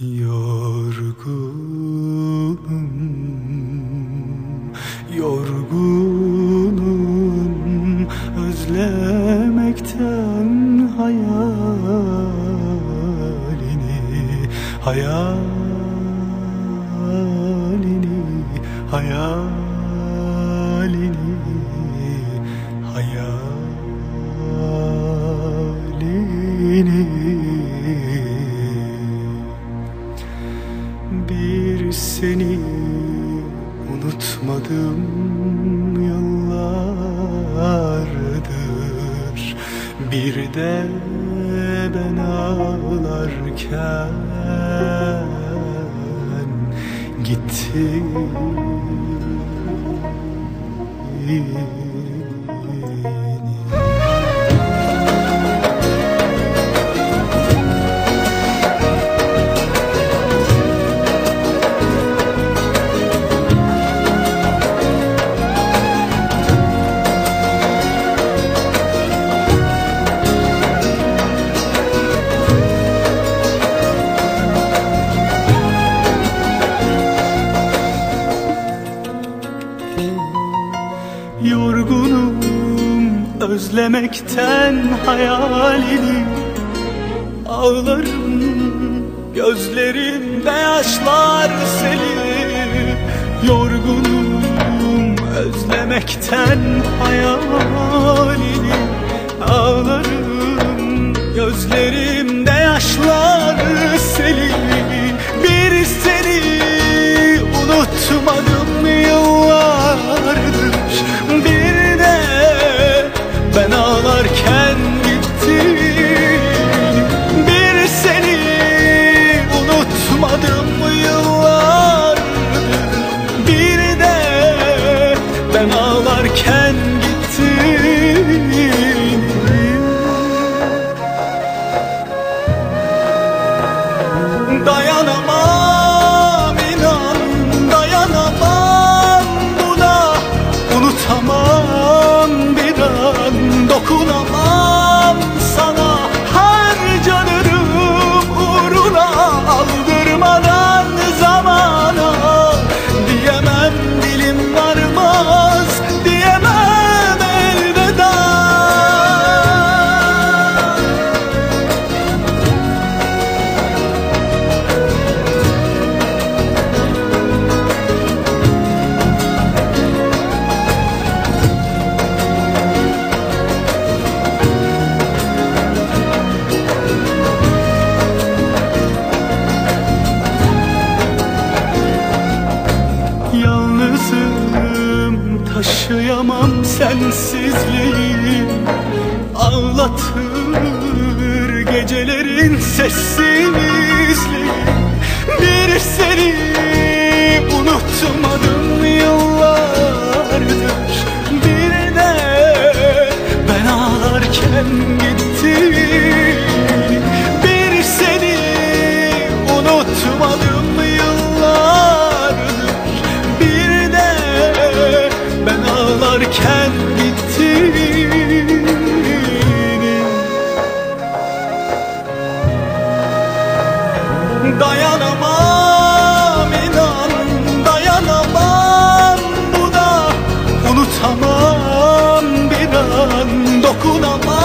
Yorgunum, yorgunum Özlemekten hayalini Hayalini, hayalini Hayalini bir seni unutmadım yıllardır. Bir de ben ağlarken gitti özlemekten hayalini Ağlarım gözlerimde yaşlar seli Yorgunum özlemekten hayalini Ağlarım gözlerimde yaşlar seli Bir seni unutmadım Taşıyamam sensizliği Ağlatır gecelerin sessizliği. Bir seni unutmadım yıllardır. Bir de ben ağlarken louco da mão.